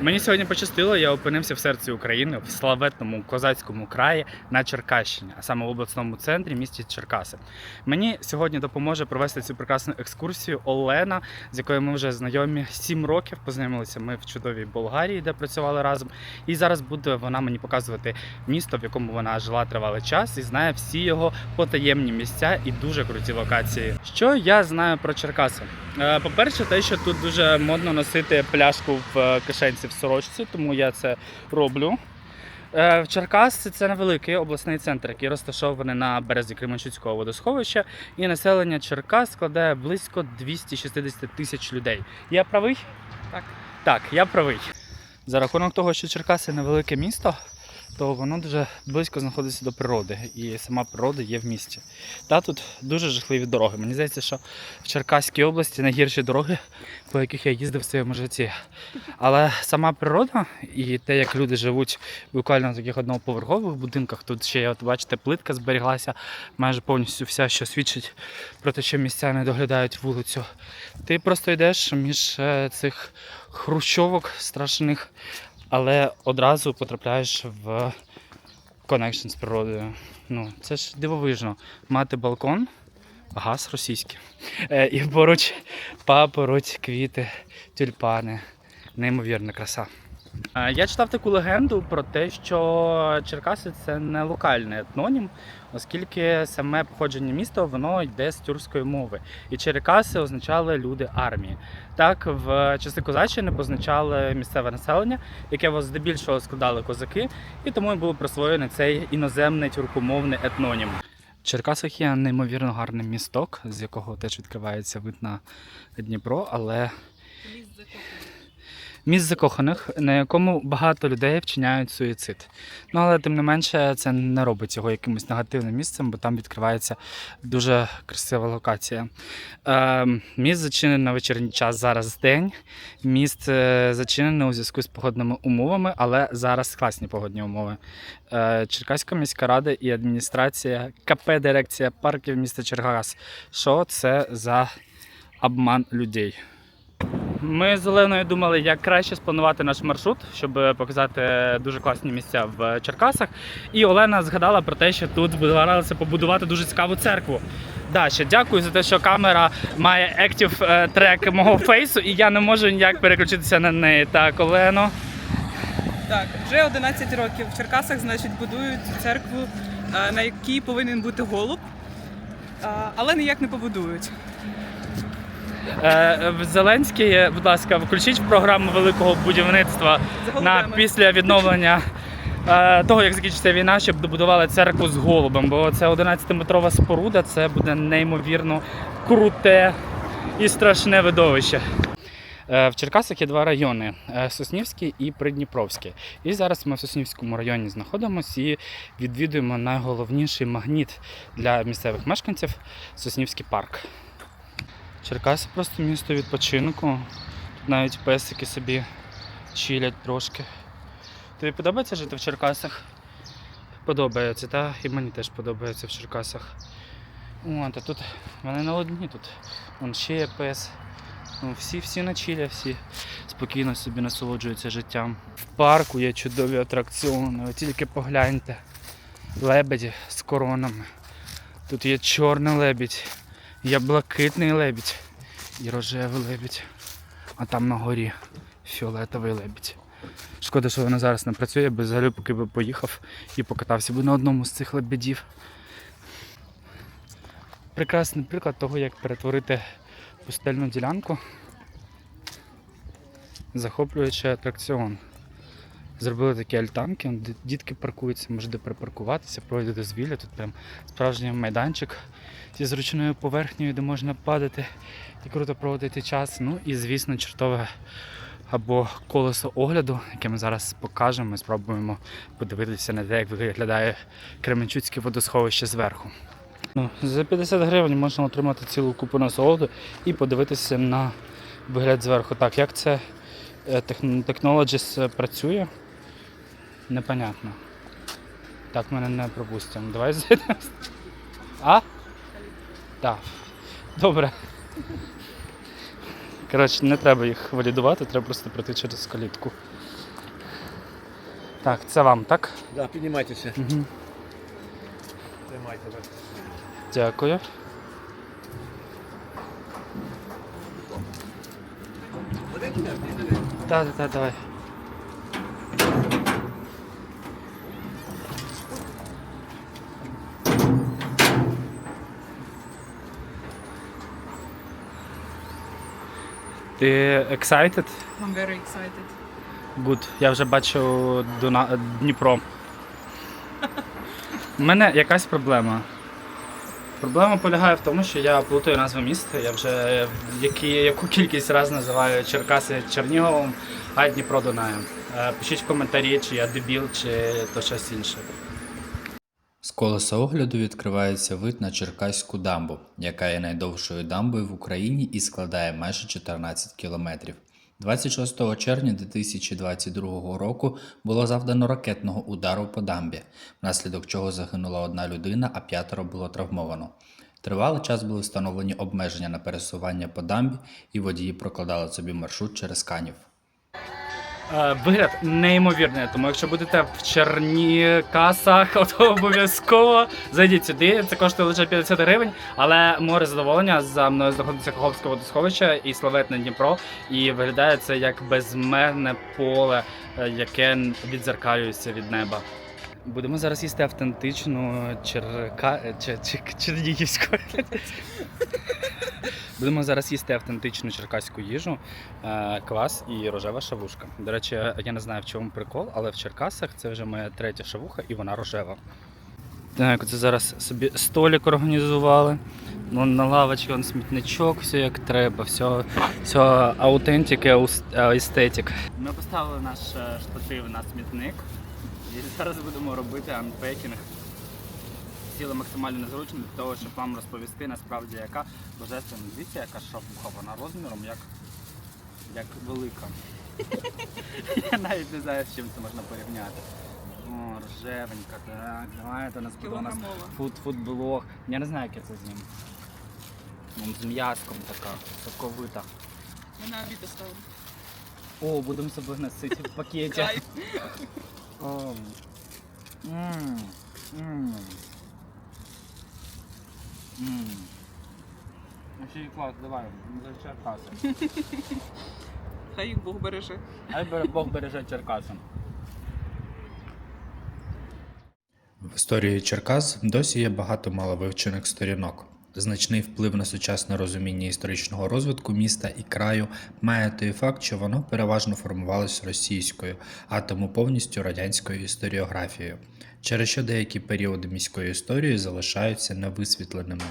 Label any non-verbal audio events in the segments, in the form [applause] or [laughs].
Мені сьогодні пощастило, я опинився в серці України, в славетному козацькому краї на Черкащині, а саме в обласному центрі місті Черкаси. Мені сьогодні допоможе провести цю прекрасну екскурсію Олена, з якою ми вже знайомі 7 років. Познайомилися ми в чудовій Болгарії, де працювали разом. І зараз буде вона мені показувати місто, в якому вона жила тривалий час, і знає всі його потаємні місця і дуже круті локації. Що я знаю про Черкаси? Е, По-перше, те, що тут дуже модно носити пляшку в е, кишенці в сорочці, тому я це роблю. Е, В Черкаси це невеликий обласний центр, який розташований на березі Кременчуцького водосховища, і населення Черкас складає близько 260 тисяч людей. Я правий? Так. Так, я правий. За рахунок того, що Черкаси невелике місто, то воно дуже близько знаходиться до природи, і сама природа є в місті. Та тут дуже жахливі дороги. Мені здається, що в Черкаській області найгірші дороги, по яких я їздив в своєму житті. Але сама природа і те, як люди живуть буквально в таких одноповерхових будинках, тут ще, от бачите, плитка зберіглася майже повністю вся, що свідчить про те, що містяни доглядають вулицю. Ти просто йдеш між е, цих хрущовок страшних, але одразу потрапляєш в коннекшн з природою. Ну, це ж дивовижно. Мати балкон, газ російський. Е, і поруч папороть, квіти, тюльпани. Неймовірна краса. Е, Я читав таку легенду про те, що Черкаси це не локальний етнонім, оскільки саме походження міста воно йде з тюркської мови. І Черкаси означали люди армії. Так, в часи козаччини позначали місцеве населення, яке здебільшого складали козаки, і тому і було присвоєний цей іноземний тюркомовний етнонім. Черкасах є неймовірно гарний місток, з якого теж відкривається вид на Дніпро, але міст закоханих, на якому багато людей вчиняють суїцид. Ну але тим не менше це не робить його якимось негативним місцем, бо там відкривається дуже красива локація. Е, міст зачинений на вечірній час зараз день. Міст е, зачинений у зв'язку з погодними умовами, але зараз класні погодні умови. Е, Черкаська міська рада і адміністрація КП дирекція парків міста Черкас. Що це за обман людей? Ми з Оленою думали, як краще спланувати наш маршрут, щоб показати дуже класні місця в Черкасах. І Олена згадала про те, що тут збиралися побудувати дуже цікаву церкву. Даша, дякую за те, що камера має active е, трек мого фейсу, і я не можу ніяк переключитися на неї. Так, Олено. Так, вже 11 років в Черкасах, значить, будують церкву, е, на якій повинен бути голуб, е, але ніяк не побудують. Е, Зеленський, е, будь ласка, включіть програму великого будівництва на після відновлення е, того, як закінчиться війна, щоб добудували церкву з голубом. Бо це 11-метрова споруда, це буде неймовірно круте і страшне видовище. В Черкасах є два райони: Соснівський і Придніпровський. І зараз ми в Соснівському районі знаходимося і відвідуємо найголовніший магніт для місцевих мешканців Соснівський парк. Черкаси просто місто відпочинку. Тут навіть песики собі чилять трошки. Тобі подобається жити в Черкасах? Подобається, так? І мені теж подобається в Черкасах. От, а тут вони не одні тут. Вон ще є пес. Ну, всі, всі на чилі, всі спокійно собі насолоджуються життям. В парку є чудові атракціони, ви тільки погляньте. Лебеді з коронами. Тут є чорний лебідь, є блакитний лебідь і рожевий лебідь. А там на горі фіолетовий лебідь. Шкода, що вона зараз не працює, бо взагалі поки би поїхав і покатався би на одному з цих лебедів. Прекрасний приклад того, як перетворити пустельну ділянку. Захоплюючий атракціон. Зробили такі альтанки, дітки паркуються, можете припаркуватися, пройти дозвілля. Тут прям справжній майданчик зі зручною поверхнею, де можна падати і круто проводити час. Ну і, звісно, чертове або колесо огляду, яке ми зараз покажемо. Ми спробуємо подивитися на те, як виглядає Кременчуцьке водосховище зверху. Ну, за 50 гривень можна отримати цілу купу насолоду і подивитися на вигляд зверху. Так, як це е, Technologies працює, непонятно. Так, мене не пропустимо. Давай [laughs] зайдемо. А? Так. Добре. Коротше, не треба їх валідувати, треба просто пройти через калітку. Так, це вам, так? Да, піднімайтеся. Угу. Тримайте. Дякую. Так, так, давай. Ти excited? I'm very excited. Good. Я вже бачу Дуна... Дніпро. У мене якась проблема. Проблема полягає в тому, що я плутаю назви міста. Я вже які, яку кількість разів називаю Черкаси Черніговом, а Дніпро Дунаєм. Е, Пишіть в коментарі, чи я дебіл, чи то щось інше. Колеса огляду відкривається вид на Черкаську дамбу, яка є найдовшою дамбою в Україні і складає майже 14 кілометрів. 26 червня 2022 року було завдано ракетного удару по дамбі, внаслідок чого загинула одна людина, а п'ятеро було травмовано. Тривалий час були встановлені обмеження на пересування по дамбі, і водії прокладали собі маршрут через канів. Е, Вигляд неймовірний, тому якщо будете в Чернікасах, [laughs] то обов'язково зайдіть сюди. Це коштує лише 50 гривень, але море задоволення за мною знаходиться Каховське водосховище і славетне Дніпро. І виглядає це як безмежне поле, е, яке відзеркалюється від неба. Будемо зараз їсти автентичну черка... е, чер... чер- чернігівську. [laughs] Будемо зараз їсти автентичну черкаську їжу, е, квас і рожева шавушка. До речі, я не знаю в чому прикол, але в Черкасах це вже моя третя шавуха і вона рожева. Так, це зараз собі столик організували. Вон на лавочці он смітничок, все як треба, все, все аутентик і е, естетик. Ми поставили наш е, штатив на смітник і зараз будемо робити анпекінг. Сіли максимально незручно для того, щоб вам розповісти насправді, яка божественна дивіться, яка шавуха, вона розміром як, як велика. Я навіть не знаю, з чим це можна порівняти. О, ржевенька, так, давайте у нас буде у нас Кілограмова. фуд фуд-блог. Я не знаю, яке це з ним. Вон З м'язком така, соковита. Ми на обід оставили. О, будемо собою носити в пакеті. Кайф. О. М. М. М. Ще клас, давай, за Черкаси. [laughs] Хай їх Бог береже. Хай Бог береже Черкаси. В історії Черкас досі є багато маловивчених сторінок. Значний вплив на сучасне розуміння історичного розвитку міста і краю має той факт, що воно переважно формувалось російською, а тому повністю радянською історіографією, через що деякі періоди міської історії залишаються невисвітленими.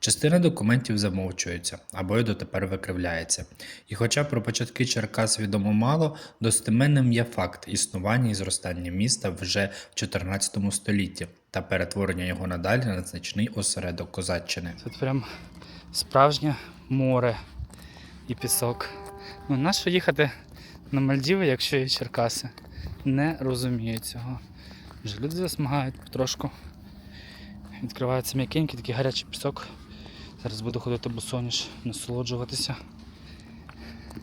Частина документів замовчується або й дотепер викривляється. І хоча про початки Черкас відомо мало, достеменним є факт існування і зростання міста вже в 14 столітті та перетворення його надалі на значний осередок козаччини. Тут прям справжнє море і пісок. Ну, нащо їхати на Мальдіви, якщо є Черкаси? Не розумію цього. Вже люди засмагають потрошку. Відкривається м'якенький, такий гарячий пісок. Зараз буду ходити босоніж, насолоджуватися.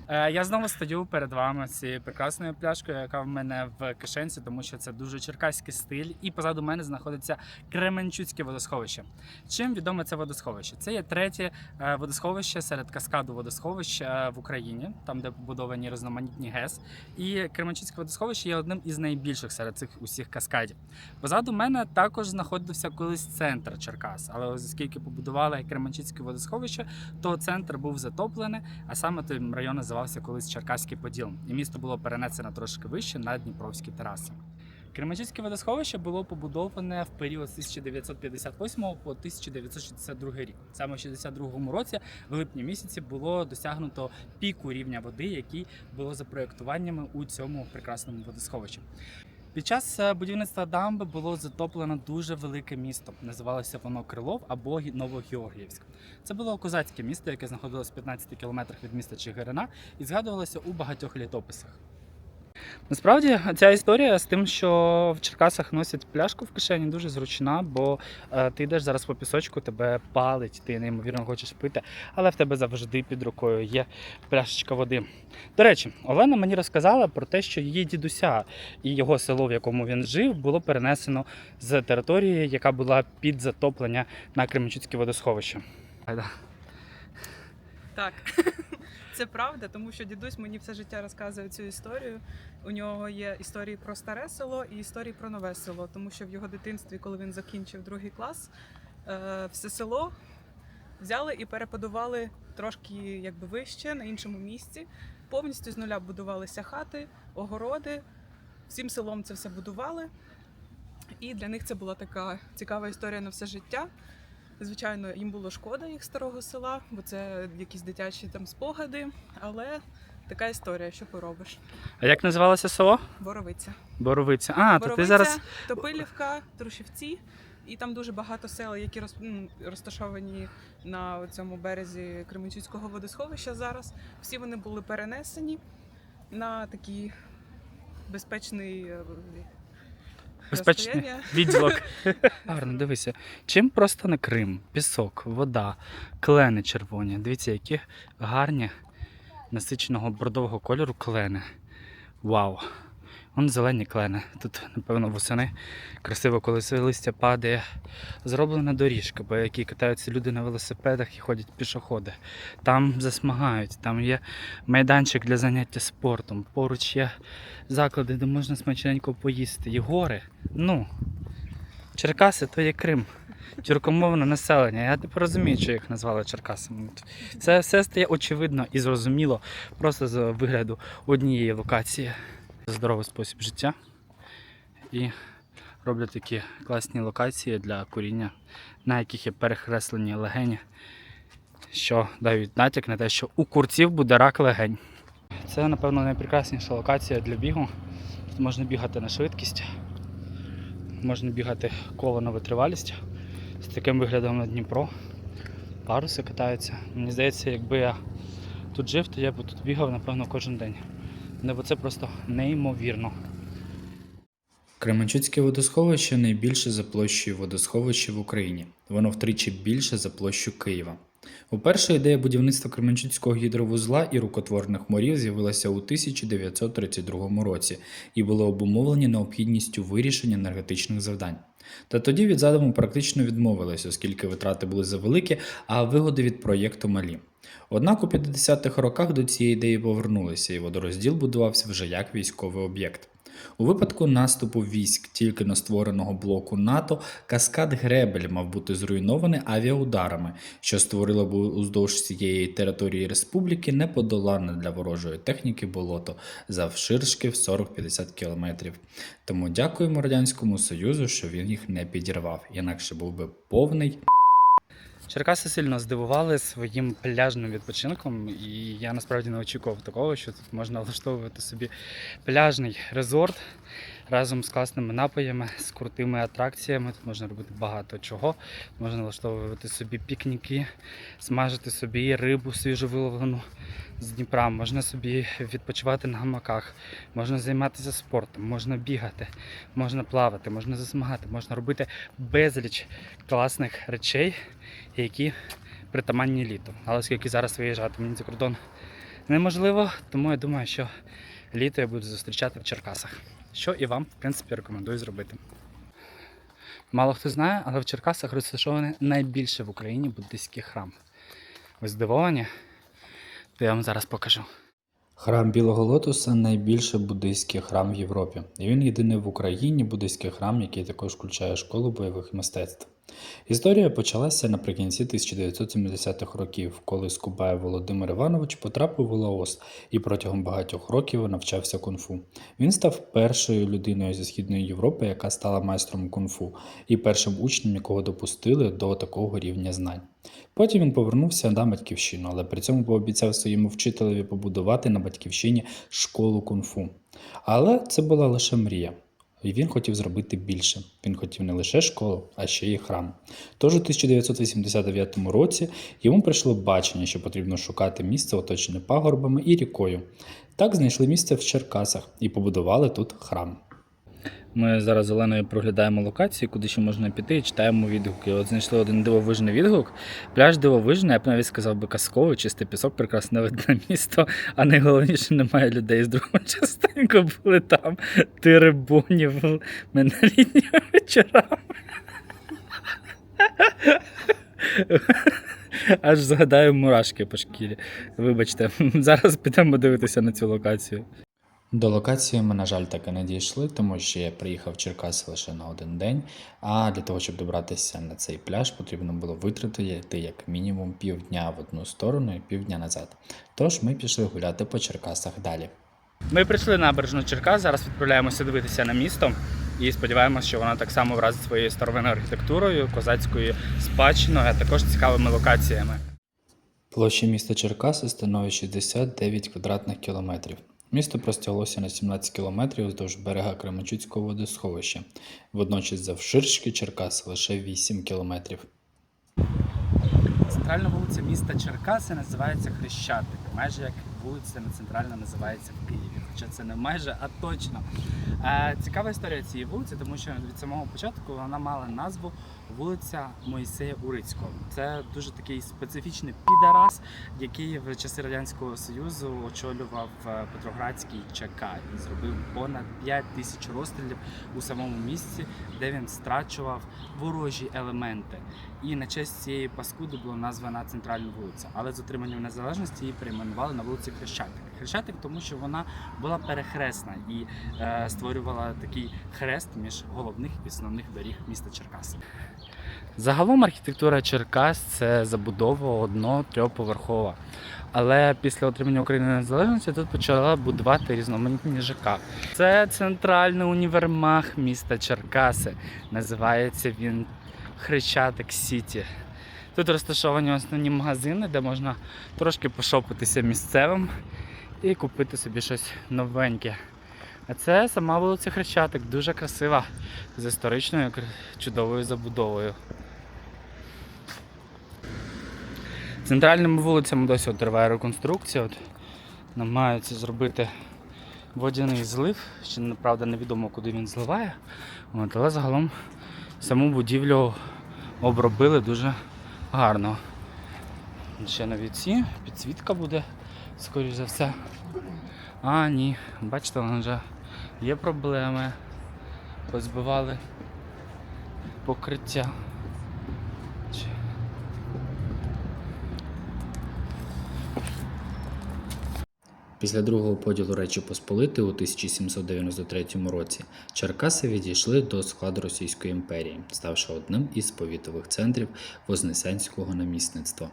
Е, Я знову стою перед вами цією прекрасною пляшкою, яка в мене в кишенці, тому що це дуже черкаський стиль. І позаду мене знаходиться Кременчуцьке водосховище. Чим відоме це водосховище? Це є третє е, водосховище серед каскаду водосховищ е, в Україні, там де побудовані різноманітні ГЕС. І Кременчуцьке водосховище є одним із найбільших серед цих усіх каскадів. Позаду мене також знаходився колись центр Черкас, але оскільки побудували Кременчуцьке водосховище, то центр був затоплений, а саме той район називався колись Черкаський Поділ, і місто було перенесено трошки вище на Дніпровські тераси. Кременчуцьке водосховище було побудоване в період з 1958 по 1962 рік. Саме в 62 році, в липні місяці, було досягнуто піку рівня води, який було за проєктуваннями у цьому прекрасному водосховищі. Під час е, будівництва дамби було затоплено дуже велике місто. Називалося воно Крилов або Гі- Новогеоргіївськ. Це було козацьке місто, яке знаходилось в 15 кілометрах від міста Чигирина і згадувалося у багатьох літописах. Насправді ця історія з тим, що в Черкасах носять пляшку в кишені, дуже зручна, бо е, ти йдеш зараз по пісочку, тебе палить, ти неймовірно хочеш пити, але в тебе завжди під рукою є пляшечка води. До речі, Олена мені розказала про те, що її дідуся і його село, в якому він жив, було перенесено з території, яка була під затоплення на Кременчуцьке водосховище. Так, [laughs] це правда, тому що дідусь мені все життя розказує цю історію. У нього є історії про старе село і історії про нове село, тому що в його дитинстві, коли він закінчив другий клас, е, все село взяли і перебудували трошки якби вище на іншому місці. Повністю з нуля будувалися хати, огороди. Всім селом це все будували. І для них це була така цікава історія на все життя. Звичайно, їм було шкода їх старого села, бо це якісь дитячі там спогади, але така історія, що поробиш. А як називалося село? Боровиця. Боровиця. А, то ти зараз. Топилівка, Трушівці, і там дуже багато сел, які роз, розташовані на цьому березі Кременчуцького водосховища зараз. Всі вони були перенесені на такий безпечний е, Безпечний відділок. [laughs] Гарно, дивися. Чим просто не Крим? Пісок, вода, клени червоні. Дивіться, які гарні насиченого бордового кольору клени. Вау! Вон зелені клени. Тут, напевно, восени красиво, коли листя падає. Зроблена доріжка, по якій катаються люди на велосипедах і ходять пішоходи. Там засмагають, там є майданчик для заняття спортом. Поруч є заклади, де можна смачненько поїсти. І гори. Ну, Черкаси то є Крим. Тюркомовне населення. Я тепер розумію, що їх назвали Черкасами. Це все стає очевидно і зрозуміло просто з вигляду однієї локації. Здоровий спосіб життя. І роблять такі класні локації для куріння, на яких є перехреслені легені, що дають натяк на те, що у курців буде рак легень. Це, напевно, найпрекрасніша локація для бігу. Тут можна бігати на швидкість, можна бігати коло на витривалість з таким виглядом на Дніпро. Паруси катаються. Мені здається, якби я тут жив, то я б тут бігав, напевно, кожен день. Ну, бо це просто неймовірно. Кременчуцьке водосховище найбільше за площею водосховища в Україні. Воно втричі більше за площу Києва. Уперше ідея будівництва Кременчуцького гідровузла і рукотворних морів з'явилася у 1932 році і були обумовлені необхідністю вирішення енергетичних завдань. Та тоді від задуму практично відмовились, оскільки витрати були завеликі, а вигоди від проєкту малі. Однак у 50-х роках до цієї ідеї повернулися, і водорозділ будувався вже як військовий об'єкт. У випадку наступу військ тільки на створеного блоку НАТО каскад Гребель мав бути зруйнований авіаударами, що створило б уздовж цієї території республіки неподоланне для ворожої техніки болото завширшки в 40-50 кілометрів. Тому дякуємо Радянському Союзу, що він їх не підірвав, інакше був би повний Черкаси сильно здивували своїм пляжним відпочинком, і я насправді не очікував такого, що тут можна [laughs] влаштовувати собі пляжний резорт разом з класними напоями, з крутими атракціями. Тут можна робити багато чого. Можна влаштовувати собі пікніки, смажити собі рибу свіжовиловлену. виловлену з Дніпра, можна собі відпочивати на гамаках, можна займатися спортом, можна бігати, можна плавати, можна засмагати, можна робити безліч класних речей, які притаманні літу. Але оскільки зараз виїжджати мені за кордон неможливо, тому я думаю, що літо я буду зустрічати в Черкасах. Що і вам, в принципі, рекомендую зробити. Мало хто знає, але в Черкасах розташований найбільший в Україні буддийський храм. Ви здивовані? Я вам зараз покажу. Храм Білого Лотоса найбільший буддийський храм в Європі. І він єдиний в Україні буддийський храм, який також включає школу бойових мистецтв. Історія почалася наприкінці 1970-х років, коли Скубаєв Володимир Іванович потрапив у Лаос і протягом багатьох років навчався кунг-фу. Він став першою людиною зі східної Європи, яка стала майстром кунг-фу, і першим учнем, якого допустили до такого рівня знань. Потім він повернувся на батьківщину, але при цьому пообіцяв своєму вчителеві побудувати на батьківщині школу кунг-фу. Але це була лише мрія. І він хотів зробити більше. Він хотів не лише школу, а ще й храм. Тож у 1989 році йому прийшло бачення, що потрібно шукати місце, оточене пагорбами і рікою. Так знайшли місце в Черкасах і побудували тут храм. Ми зараз з Оленою проглядаємо локації, куди ще можна піти, і читаємо відгуки. От знайшли один дивовижний відгук. Пляж дивовижний, я б навіть сказав би казковий, чистий пісок, прекрасне видне [laughs] місто, а найголовніше немає людей з другого [laughs] частинку були там теребонів минулітніми вечорами. [laughs] Аж згадаю мурашки по шкірі. Вибачте, зараз підемо дивитися на цю локацію. До локації ми, на жаль, так і не дійшли, тому що я приїхав в Черкаси лише на один день. А для того, щоб добратися на цей пляж, потрібно було витратити як мінімум півдня в одну сторону і півдня назад. Тож ми пішли гуляти по Черкасах далі. Ми прийшли на набережну Черкас, зараз відправляємося дивитися на місто і сподіваємося, що воно так само вразить своєю старовинною архітектурою, козацькою спадщиною, а також цікавими локаціями. Площа міста Черкаси становить 69 квадратних кілометрів. Місто простяглося на 17 кілометрів вздовж берега Кременчуцького водосховища. Водночас завширшки Черкас лише 8 кілометрів. Центральна вулиця міста Черкаси називається Хрещатик, майже як вулиця не центральна називається в Києві. Хоча це не майже, а точно. Е, цікава історія цієї вулиці, тому що від самого початку вона мала назву вулиця Моїсея Урицького. Це дуже такий специфічний підарас, який в часи радянського союзу очолював е, Петроградський ЧК і зробив понад 5 тисяч розстрілів у самому місці, де він страчував ворожі елементи. І на честь цієї паскуди була названа центральна вулиця. Але з отриманням незалежності її перейменували на вулиці Хрещатик. Хрещатик, тому що вона була перехресна і е, створювала такий хрест між головних і основних доріг міста Черкас. Загалом архітектура Черкас це забудова одно-трьохповерхова. Але після отримання України незалежності тут почала будувати різноманітні ЖК. Це центральний універмаг міста Черкаси. Називається він Хрещатик Сіті. Тут розташовані основні магазини, де можна трошки пошопитися місцевим і купити собі щось новеньке. А це сама вулиця Хрещатик, дуже красива, з історичною чудовою забудовою. Центральними вулицями досі от триває реконструкція. От намагаються зробити водяний злив. Ще правда невідомо, куди він зливає. От, але загалом саму будівлю обробили дуже гарно. Ще на ці, підсвітка буде, скоріш за все. А, ні, бачите, вона вже є проблеми. Позбивали покриття. Чи- Після другого поділу Речі Посполитої у 1793 році Черкаси відійшли до складу Російської імперії, ставши одним із повітових центрів Вознесенського намісництва.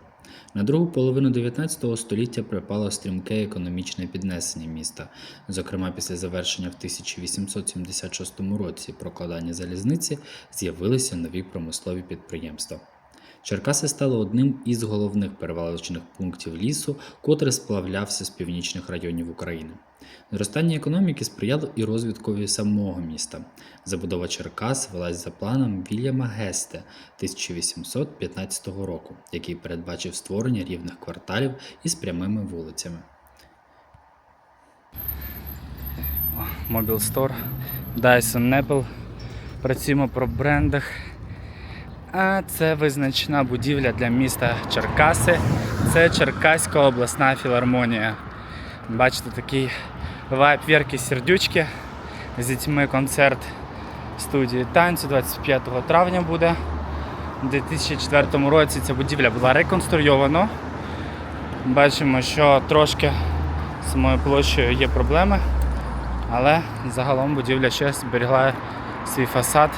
На другу половину 19 століття припало стрімке економічне піднесення міста, зокрема після завершення в 1876 році прокладання залізниці з'явилися нові промислові підприємства. Черкаси стали одним із головних перевалочних пунктів лісу, котрий сплавлявся з північних районів України. Зростання економіки сприяло і розвиткові самого міста. Забудова Черкас велась за планом Вільяма Гесте 1815 року, який передбачив створення рівних кварталів із прямими вулицями. Mobile Store, Dyson Apple. Працюємо про брендах. Це визначна будівля для міста Черкаси. Це Черкаська обласна філармонія. Бачите, такий вайб Вірки Сердючки. З дітьми концерт студії танцю 25 травня буде. У 2004 році ця будівля була реконструйована. Бачимо, що трошки з самою площею є проблеми. Але загалом будівля ще зберігла свій фасад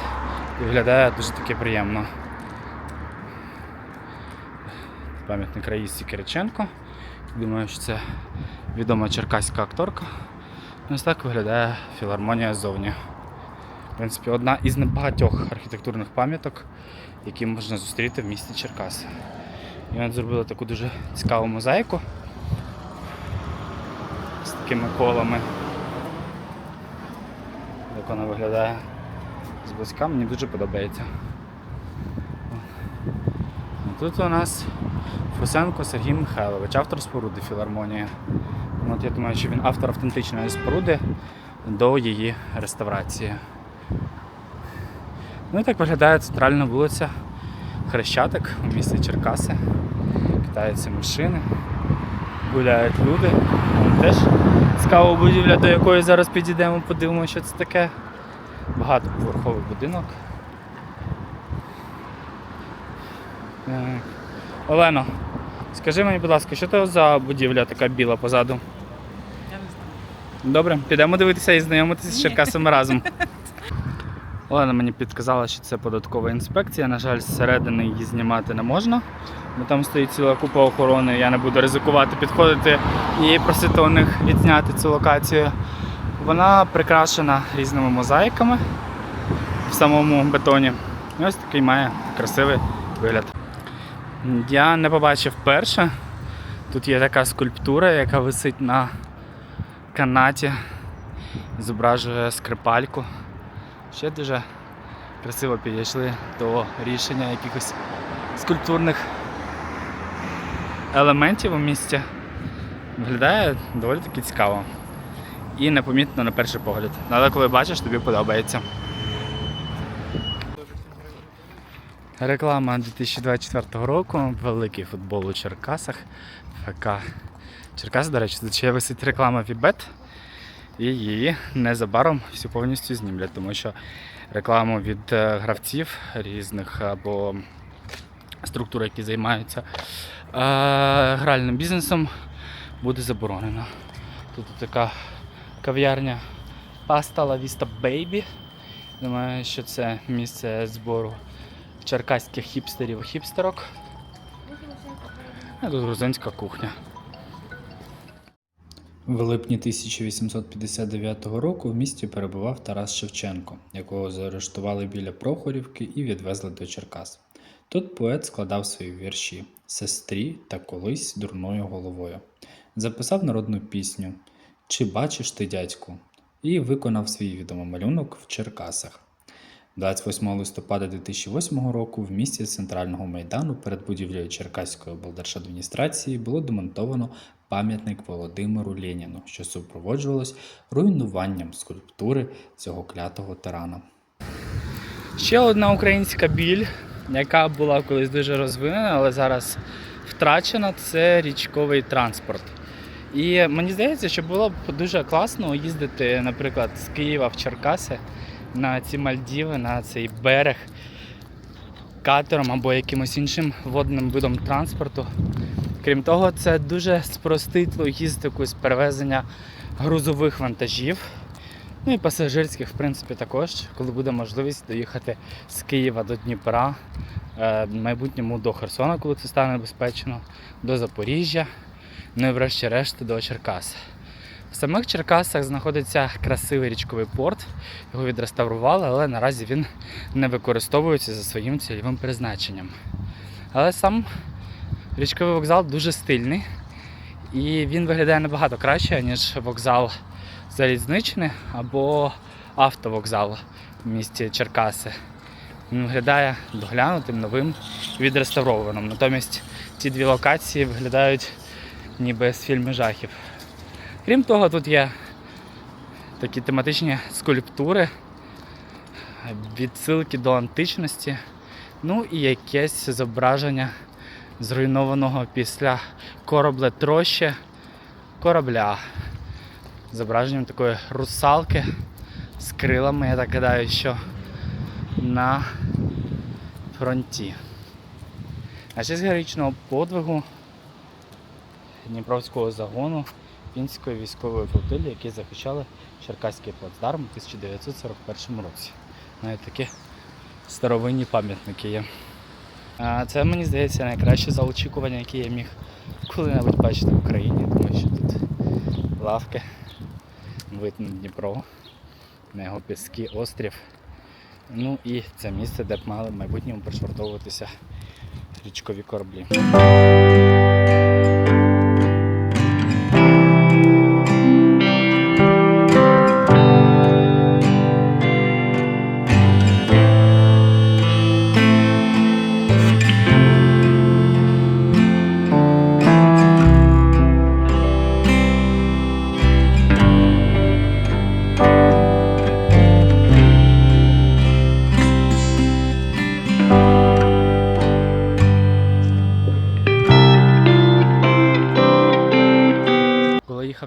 і виглядає дуже таки приємно. Пам'ятник Раїсі Кириченко. Думаю, що це відома черкаська акторка. Ось так виглядає філармонія ззовні. В принципі, одна із небагатьох архітектурних пам'яток, які можна зустріти в місті Черкаси. І от зробили таку дуже цікаву мозаїку з такими колами. Як вона виглядає зблизька, мені дуже подобається. Тут у нас Фусенко Сергій Михайлович, автор споруди філармонії. От я думаю, що він автор автентичної споруди до її реставрації. Ну і так виглядає центральна вулиця Хрещатик у місті Черкаси. Китаються машини, гуляють люди. Вон теж цікава будівля, до якої зараз підійдемо, подивимося, що це таке. Багатоповерховий будинок. Олено, скажи мені, будь ласка, що це за будівля така біла позаду? Я не знаю. Добре, підемо дивитися і знайомитися з Черкасами разом. [laughs] Олена мені підказала, що це податкова інспекція. На жаль, зсередини її знімати не можна, бо там стоїть ціла купа охорони. Я не буду ризикувати підходити і просити у них відзняти цю локацію. Вона прикрашена різними мозаїками в самому бетоні. І ось такий має красивий вигляд. Я не побачив перше. Тут є така скульптура, яка висить на канаті, зображує скрипальку. Ще дуже красиво підійшли до рішення якихось скульптурних елементів у місті. Виглядає доволі таки цікаво. І непомітно на перший погляд. Але коли бачиш, тобі подобається. Реклама 2024 року. Великий футбол у Черкасах. ФК Черкас, до речі, тут висить реклама Вібет. І її незабаром всю повністю знімлять, тому що рекламу від е, гравців різних або структур, які займаються е, гральним бізнесом, буде заборонено. Тут така кав'ярня Pasta La Baby. Думаю, що це місце збору черкаських хіпстерів і хіпстерок. А тут грузинська кухня. В липні 1859 року в місті перебував Тарас Шевченко, якого заарештували біля Прохорівки і відвезли до Черкас. Тут поет складав свої вірші сестрі та колись дурною головою. Записав народну пісню Чи бачиш ти, дядьку? і виконав свій відомий малюнок в Черкасах. 28 листопада 2008 року в місті центрального майдану перед будівлею Черкаської облдержадміністрації було демонтовано пам'ятник Володимиру Леніну, що супроводжувалось руйнуванням скульптури цього клятого тирана. Ще одна українська біль, яка була колись дуже розвинена, але зараз втрачена, це річковий транспорт. І мені здається, що було б дуже класно їздити, наприклад, з Києва в Черкаси на ці Мальдіви, на цей берег катером або якимось іншим водним видом транспорту. Крім того, це дуже спростить логістику з перевезення грузових вантажів. Ну і пасажирських, в принципі, також, коли буде можливість доїхати з Києва до Дніпра, е, в майбутньому до Херсона, коли це стане безпечно, до Запоріжжя, ну і врешті-решт до Черкас. В самих Черкасах знаходиться красивий річковий порт. Його відреставрували, але наразі він не використовується за своїм цільовим призначенням. Але сам річковий вокзал дуже стильний і він виглядає набагато краще, ніж вокзал залізничний або автовокзал в місті Черкаси. Він виглядає доглянутим, новим, відреставрованим. Натомість ці дві локації виглядають ніби з фільму жахів. Крім того, тут є такі тематичні скульптури, відсилки до античності, ну і якесь зображення зруйнованого після кораблетрощі корабля зображенням такої русалки з крилами, я так гадаю, що на фронті. А ще з героїчного подвигу Дніпровського загону фінської військової флотилії, які захищали Черкаський плацдарм у 1941 році. Навіть такі старовинні пам'ятники є. Це, мені здається, найкраще за очікування, яке я міг коли-небудь бачити в Україні, тому що тут лавки, вид на Дніпро, на його піски, острів. Ну і це місце, де б мали в майбутньому пришвартовуватися річкові кораблі.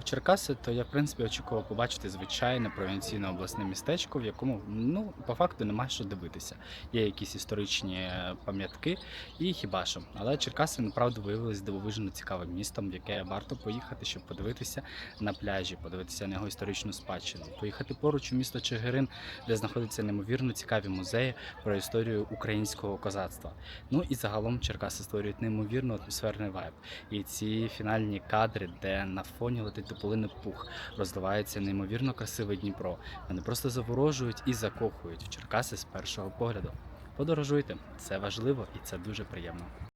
Черкаси, то я в принципі очікував побачити звичайне провінційне обласне містечко, в якому ну по факту немає що дивитися. Є якісь історичні е, пам'ятки і хіба що. Але Черкаси направду виявилися дивовижно цікавим містом, в яке варто поїхати, щоб подивитися на пляжі, подивитися на його історичну спадщину, поїхати поруч у місто Чигирин, де знаходяться неймовірно цікаві музеї про історію українського козацтва. Ну і загалом Черкаси створюють неймовірно атмосферний вайб. І ці фінальні кадри, де на фоні летить тополиний пух, розливається неймовірно красиве Дніпро. Вони просто заворожують і закохують в Черкаси з першого погляду. Подорожуйте, це важливо і це дуже приємно.